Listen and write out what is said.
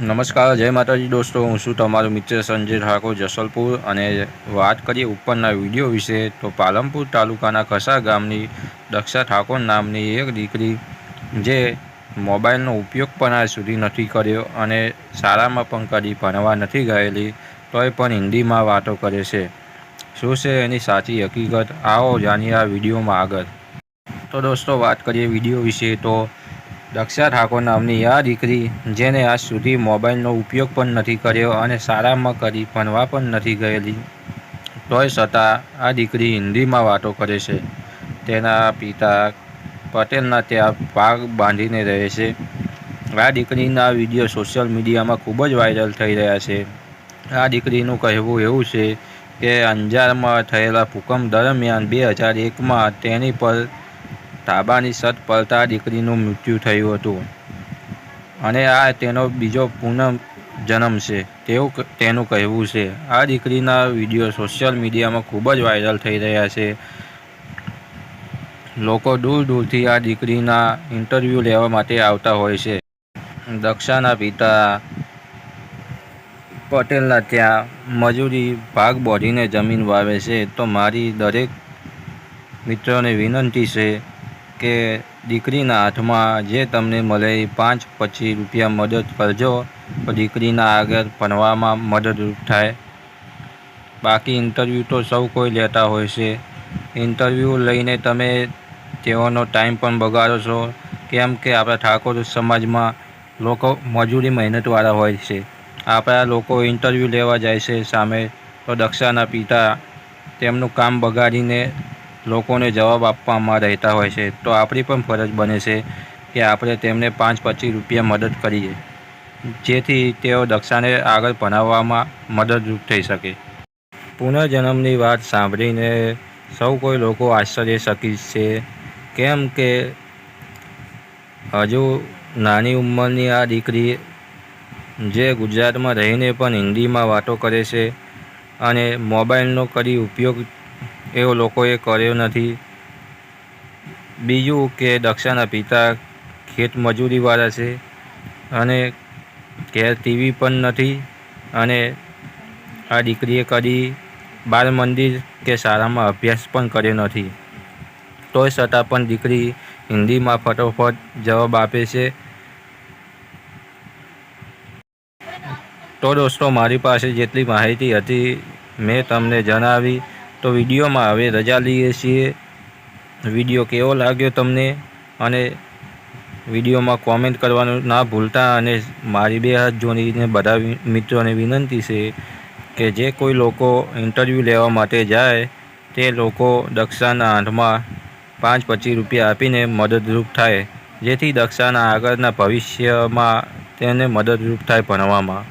નમસ્કાર, જય માતાજી દોસ્તો. હું છું તમારો મિત્ર સંજય ઠાકોર, જસલપુર. અને વાત કરીએ ઉપરના વીડિયો વિશે, તો પાલનપુર તાલુકાના ખસા ગામની દક્ષા ઠાકોર નામની એક દીકરી, જે મોબાઈલનો ઉપયોગ પણ આજ સુધી નથી કર્યો અને શાળામાં પણ કદી ભણવા નથી ગયેલી, તોય પણ હિન્દીમાં વાતો કરે છે. શું છે એની સાચી હકીકત? આવો જાણીએ આ વિડીયોમાં આગળ. તો દોસ્તો, વાત કરીએ વીડિયો વિશે. તો દક્ષા ઠાકોર નામની આ દીકરી જેને આજ સુધી મોબાઈલનો ઉપયોગ પણ નથી કર્યો અને શાળામાં કરી ભણવા પણ નથી ગયેલી. તોય છતાં આ દીકરી હિન્દીમાં વાતો કરે છે. તેના પિતા પટેલના ત્યાં ભાગ બાંધીને રહે છે. આ દીકરીના વીડિયો સોશિયલ મીડિયામાં ખૂબ જ વાયરલ થઈ રહ્યા છે. આ દીકરીનું કહેવું એવું છે કે અંજારમાં થયેલા ભૂકંપ દરમિયાન બે હજાર એકમાં તેની પર તાબાની સત પડતા દીકરીનું મૃત્યુ થયું હતું. અને આ તેનો બીજો પૂનમ જન્મ છે. તેવું તેનું કહેવું છે. આ દીકરીના વીડિયો સોશિયલ મીડિયામાં ખૂબ જ વાયરલ થઈ રહ્યા છે. લોકો દૂર દૂરથી આ દીકરીના ઇન્ટરવ્યૂ લેવા માટે આવતા હોય છે. દક્ષાના પિતા પટેલના ત્યાં મજૂરી ભાગ બોઢીને જમીન વાવે છે. તો મારી દરેક મિત્રોને વિનંતી છે કે દીકરીના હાથમાં જે તમને મળે એ પાંચ પછી રૂપિયા મદદ કરજો. તો દીકરીના આગળ ભણવામાં મદદરૂપ થાય. બાકી ઇન્ટરવ્યૂ તો સૌ કોઈ લેતા હોય છે. ઇન્ટરવ્યૂ લઈને તમે તેઓનો ટાઈમ પણ બગાડો છો. કેમ કે આપણા ઠાકોર સમાજમાં લોકો મજૂરી મહેનતવાળા હોય છે. આપણા લોકો ઇન્ટરવ્યૂ લેવા જાય છે સામે તો દક્ષાના પિતા તેમનું કામ બગાડીને લોકોને જવાબ આપવામાં રહેતા હોય છે. તો આપણી પણ ફરજ બને છે કે આપણે તેમને પાંચ પચીસ રૂપિયા મદદ કરીએ, જેથી તેઓ દક્ષાને આગળ ભણાવવામાં મદદરૂપ થઈ શકે. પુનર્જન્મની વાત સાંભળીને સૌ કોઈ લોકો આશ્ચર્યચકિત છે. કેમ કે હજુ નાની ઉંમરની આ દીકરી જે ગુજરાતમાં રહીને પણ હિન્દીમાં વાતો કરે છે અને મોબાઈલનો કરી ઉપયોગ એવો લોકોએ કર્યો નથી. બીજું કે દક્ષાના પિતા ખેતમજૂરીવાળા છે અને ઘેર ટીવી પણ નથી અને આ દીકરીએ કદી બાળ મંદિર કે શાળામાં અભ્યાસ પણ કર્યો નથી. તોય છતાં પણ દીકરી હિન્દીમાં ફટોફટ જવાબ આપે છે. તો દોસ્તો, મારી પાસે જેટલી માહિતી હતી મેં તમને જણાવી. તો વિડીયોમાં હવે રજા લઈએ છીએ. વીડિયો કેવો લાગ્યો તમને? અને વિડીયોમાં કોમેન્ટ કરવાનું ના ભૂલતા અને મારી બે હાથ જોડીને બધા મિત્રોને વિનંતી છે કે જે કોઈ લોકો ઇન્ટરવ્યૂ લેવા માટે જાય, તે લોકો દક્ષાના હાથમાં પાંચ પચીસ રૂપિયા આપીને મદદરૂપ થાય. જેથી દક્ષાના આગળના ભવિષ્યમાં તેને મદદરૂપ થાય ભણવામાં.